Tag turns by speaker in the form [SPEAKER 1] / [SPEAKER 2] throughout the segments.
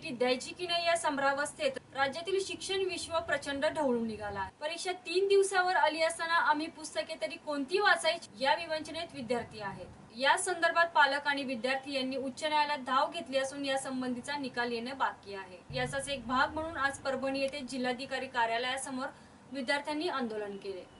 [SPEAKER 1] CET द्यायची की नाही या संभ्रावस्थेत? राज्यातील शिक्षण विश्व प्रचंड ढवळून निघाला. आहे. परीक्षा तीन दिवसावर आली असताना आम्ही पुस्तके तरी कोणती वाचायची या विवंचनेत विद्यार्थी आहेत. या संदर्भात पालक आणि विद्यार्थी यांनी उच्च न्यायालयात धाव घेतली असून या संबंधीचा निकाल येणं बाकी आहे. याचाच एक भाग म्हणून आज परभणी येथे जिल्हाधिकारी कार्यालयासमोर विद्यार्थ्यांनी आंदोलन केले.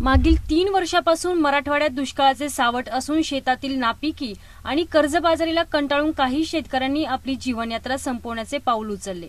[SPEAKER 1] मागील तीन वर्षापासून मराठवाड्यात दुष्काळाचे सावट असून शेतातील नापिकी आणि कर्जबाजारीला कंटाळून काही शेतकऱ्यांनी आपली जीवनयात्रा संपवण्याचे पाऊल उचलले.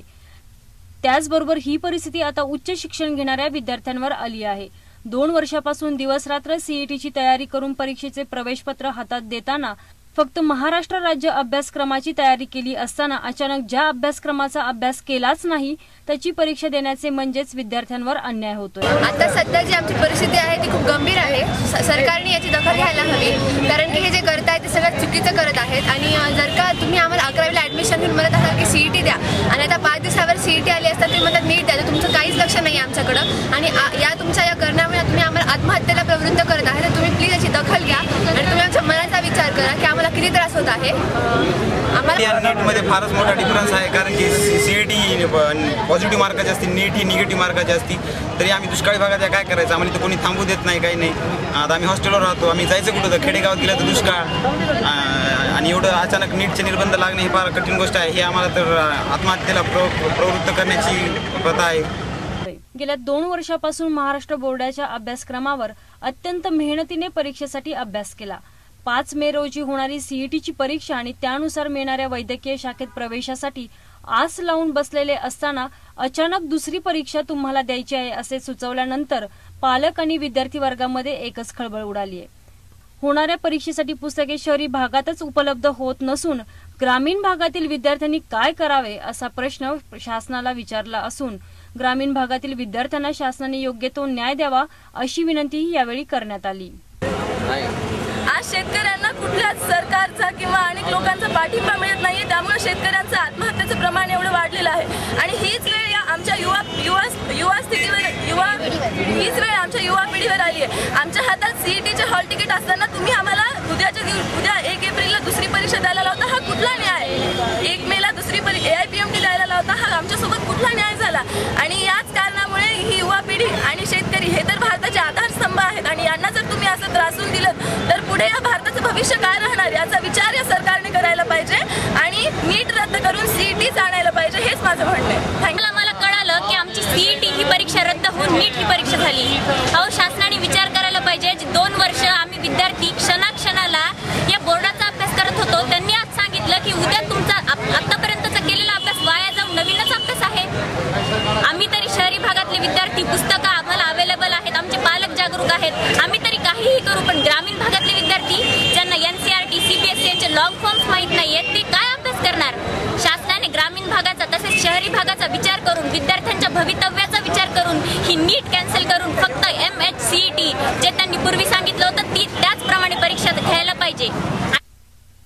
[SPEAKER 1] त्याचबरोबर ही परिस्थिती आता उच्च शिक्षण घेणाऱ्या विद्यार्थ्यांवर आली आहे. दोन वर्षापासून दिवसरात्र सीईटीची तयारी करून परीक्षेचे प्रवेशपत्र हातात देताना फक्त महाराष्ट्र राज्य अभ्यासक्रमाची तयारी केली असताना अचानक ज्या अभ्यासक्रमाचा अभ्यास केलाच नाही त्याची परीक्षा देण्याचे म्हणजेच विद्यार्थ्यांवर अन्याय होतोय.
[SPEAKER 2] आता सध्या जी आमची परिस्थिती आहे ती खूप गंभीर आहे. सरकारने याची दखल घ्यायला हवी. कारण की हे जे करत आहे ते सगळं चुकीचं करत आहेत. आणि जर का तुम्ही आम्हाला अकरावीला ऍडमिशन घेऊन म्हणत असाल की सीईटी द्या आणि आता पाच दिवसावर सीईटी आली असतात तुम्ही म्हणतात नीट द्या. तुमचं काहीच लक्ष नाही आमच्याकडं. आणि या तुमच्या या करण्यामुळे तुम्ही आम्हाला आत्महत्येला प्रवृत्त करत आहे तर तुम्ही प्लीज याची दखल घ्या आणि तुम्ही आमच्या मनाचा विचार करा की आम्हाला किती त्रास होत आहे अं, आम्हाला
[SPEAKER 3] आणि नीटमध्ये फारच मोठा डिफरन्स आहे कारण की सी ई टी पॉझिटिव्ह मार्काची असते नीट ही निगेटिव्ह मार्काची असती तरी आम्ही दुष्काळी भागात काय करायचं? आम्हाला इथं कोणी थांबू देत नाही काही नाही. आता आम्ही हॉस्टेलवर राहतो आम्ही जायचं कुठं तर खेडेगावात गेलं तर दुष्काळ. आणि एवढं अचानक नीटचे निर्बंध लागणे ही फार कठीण गोष्ट आहे. हे आम्हाला तर आत्महत्येला प्र प्रवृत्त करण्याची प्रथा आहे.
[SPEAKER 1] गेल्या दोन वर्षापासून महाराष्ट्र बोर्डाच्या अभ्यासक्रमावर अत्यंत मेहनतीने परीक्षेसाठी अभ्यास केला. पाच मे रोजी होणारी सीईटीची परीक्षा आणि त्यानुसार मिळणाऱ्या वैद्यकीय शाखेत प्रवेशासाठी आस लावून बसलेले असताना अचानक दुसरी परीक्षा तुम्हाला द्यायची आहे असे सुचवल्यानंतर पालक आणि विद्यार्थी वर्गामध्ये एकच खळबळ उडाली आहे. होणाऱ्या परीक्षेसाठी पुस्तके शहरी भागातच उपलब्ध होत नसून ग्रामीण भागातील विद्यार्थ्यांनी काय करावे असा प्रश्न शासनाला विचारला असून ग्रामीण भागातील विद्यार्थ्यांना शासनाने योग्य तो न्याय द्यावा अशी विनंतीही यावेळी करण्यात आली.
[SPEAKER 4] शेतकऱ्यांना कुठल्याच सरकारचा किंवा अनेक लोकांचा पाठिंबा मिळत नाही त्यामुळे शेतकऱ्यांचं आत्महत्येचं प्रमाण एवढं वाढलेलं आहे. आणि हीच वेळ या आमच्या युवा युवा युवा स्थितीवर युवा हीच वेळ आमच्या युवा पिढीवर आली आहे आमच्या हातात सीईटीचे हॉल तिकीट असताना तुम्ही आम्हाला उद्याच्या दिव- उद्या एक एप्रिलला दुसरी परीक्षा द्यायला लावता हा कुठला न्याय? एक मेला दुसरी परीक्षा A I P M T द्यायला लावता हा आमच्यासोबत कुठला न्याय झाला? आणि या कारणामुळे ही युवा पिढी आणि शेतकरी हे तर भारताचे आधारस्तंभ आहेत आणि यांना जर तुम्ही असं त्रासून दिलं तर पुढे या भारताचं भविष्य काय राहणार याचा विचार या सरकारने करायला पाहिजे आणि नीट रद्द करून सीईटीच आणायला पाहिजे हेच माझं म्हणणं आहे. थँक्यू
[SPEAKER 5] मला कळालं की आमची सीईटी ही परीक्षा रद्द होऊन नीट ही परीक्षा झाली. अहो शासनाने विचार करायला पाहिजे. जे दोन वर्ष आम्ही विद्यार्थी क्षणाक्षणाला या बोर्डाचा अभ्यास करत होतो त्यांनी आज सांगितलं की उद्या तुमचा आतापर्यंतचा केलेला अभ्यास वाया जाऊन नवीनच अभ्यास आहे. आम्ही तरी शहरी भागातले विद्यार्थी पुस्तकं आम्हाला अवेलेबल आहेत. आमचे पालक जागरूक आहेत. आम्ही तरी काहीही करू पण ग्रामीण भागातले विद्यार्थी ज्यांना N C R T C long long forms माहीत नाहीयेत ते काय अभ्यास करणार? शासनाने ग्रामीण भागाचा तसेच शहरी भागाचा विचार करून विद्यार्थ्यांच्या भवितव्याचा विचार करून ही नीट कॅन्सल करून फक्त एम एच सी टी जे त्यांनी पूर्वी सांगितलं होतं ती त्याचप्रमाणे परीक्षा घ्यायला पाहिजे.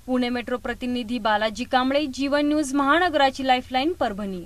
[SPEAKER 1] पुणे मेट्रो प्रतिनिधी बालाजी कांबळे जीवन न्यूज महानगराची लाईफलाईन परभणी.